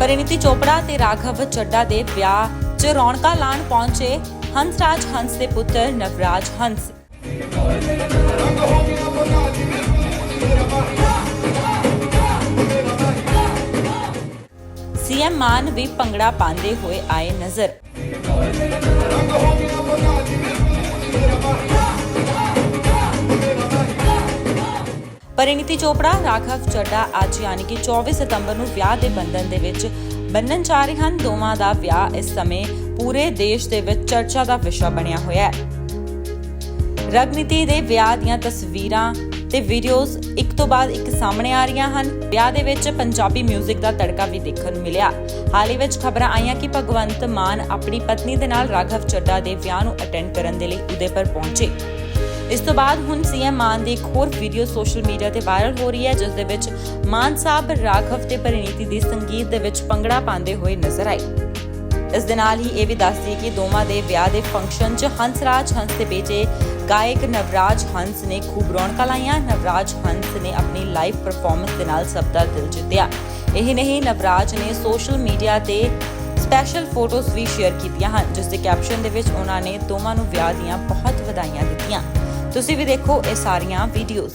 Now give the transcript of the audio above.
ਪਰਿਣੀਤੀ ਚੋਪੜਾ ਤੇ ਰਾਘਵ ਚੱਡਾ ਦੇ ਵਿਆਹ 'ਚ ਰੌਣਕਾਂ ਲਾਣ ਪਹੁੰਚੇ ਹੰਸਰਾਜ ਹੰਸ ਦੇ ਪੁੱਤਰ ਨਵਰਾਜ ਹੰਸ। ਸੀਐਮ ਮਾਨ ਵੀ ਭੰਗੜਾ ਪਾਉਂਦੇ ਹੋਏ ਆਏ ਨਜ਼ਰ। ਪਰਿਣੀਤੀ ਚੋਪੜਾ, ਰਾਘਵ ਚੱਡਾ ਅੱਜ ਯਾਨੀ ਕਿ 24 ਸਤੰਬਰ ਨੂੰ ਵਿਆਹ ਦੇ ਬੰਧਨ ਦੇ ਵਿੱਚ ਬੰਨਣ ਜਾ ਰਹੇ ਹਨ। ਦੋਵਾਂ ਦਾ ਵਿਆਹ ਇਸ ਸਮੇਂ ਪੂਰੇ ਦੇਸ਼ ਦੇ ਵਿੱਚ ਚਰਚਾ ਦਾ ਵਿਸ਼ਾ ਬਣਿਆ ਹੋਇਆ ਹੈ। ਰਗਨੀਤੀ ਦੇ ਵਿਆਹ ਦੀਆਂ ਤਸਵੀਰਾਂ ਤੇ ਵੀਡੀਓਜ਼ ਇੱਕ ਤੋਂ ਬਾਅਦ ਇੱਕ ਸਾਹਮਣੇ ਆ ਰਹੀਆਂ ਹਨ। ਵਿਆਹ ਦੇ ਵਿੱਚ ਪੰਜਾਬੀ 뮤직 ਦਾ ਤੜਕਾ ਵੀ ਦੇਖਣ ਨੂੰ ਮਿਲਿਆ। ਹਾਲ ਹੀ ਵਿੱਚ ਖਬਰਾਂ ਆਈਆਂ ਕਿ ਭਗਵੰਤ ਮਾਨ ਆਪਣੀ ਪਤਨੀ ਦੇ ਨਾਲ ਰਾਘਵ ਚੱਡਾ ਦੇ ਵਿਆਹ ਨੂੰ ਅਟੈਂਡ ਕਰਨ ਦੇ ਲਈ ਉਦੇਪੁਰ ਪਹੁੰਚੇ। ਇਸ ਤੋਂ ਬਾਅਦ ਹੁਣ ਸੀਐਮ ਮਾਨ ਦੀ ਇੱਕ ਹੋਰ ਵੀਡੀਓ ਸੋਸ਼ਲ ਮੀਡੀਆ ਤੇ ਵਾਇਰਲ ਹੋ ਰਹੀ ਹੈ, ਜਿਸ ਦੇ ਵਿੱਚ ਮਾਨ ਸਾਹਿਬ ਰਾਘਵ ਤੇ ਪਰਿਣੀਤੀ ਦੀ ਸੰਗੀਤ ਦੇ ਵਿੱਚ ਭੰਗੜਾ ਪਾਉਂਦੇ ਹੋਏ ਨਜ਼ਰ ਆਏ। ਇਸ ਦੇ ਨਾਲ ਹੀ ਇਹ ਵੀ ਦੱਸ ਦਈਏ ਕਿ ਦੋਵਾਂ ਦੇ ਵਿਆਹ ਦੇ ਫੰਕਸ਼ਨ 'ਚ ਹੰਸਰਾਜ ਹੰਸ ਦੇ ਬੇਟੇ ਗਾਇਕ ਨਵਰਾਜ ਹੰਸ ਨੇ ਖੂਬ ਰੌਣਕਾਂ ਲਾਈਆਂ। ਨਵਰਾਜ ਹੰਸ ਨੇ ਆਪਣੀ ਲਾਈਵ ਪਰਫਾਰਮੈਂਸ ਦੇ ਨਾਲ ਸਭ ਦਾ ਦਿਲ ਜਿੱਤਿਆ। ਇਹ ਨਹੀਂ, ਨਵਰਾਜ ਨੇ ਸੋਸ਼ਲ ਮੀਡੀਆ ਤੇ ਸਪੈਸ਼ਲ ਫੋਟੋਜ਼ ਵੀ ਸ਼ੇਅਰ ਕੀਤੀਆਂ ਹਨ, ਜਿਸ ਦੇ ਕੈਪਸ਼ਨ ਦੇ ਵਿੱਚ ਉਹਨਾਂ ਨੇ ਦੋਵਾਂ ਨੂੰ ਵਿਆਹ ਦੀਆਂ ਬਹੁਤ ਵਧਾਈਆਂ ਦਿੱਤੀਆਂ। ਤੁਸੀਂ ਵੀ ਦੇਖੋ ਇਹ ਸਾਰੀਆਂ ਵੀਡੀਓਜ਼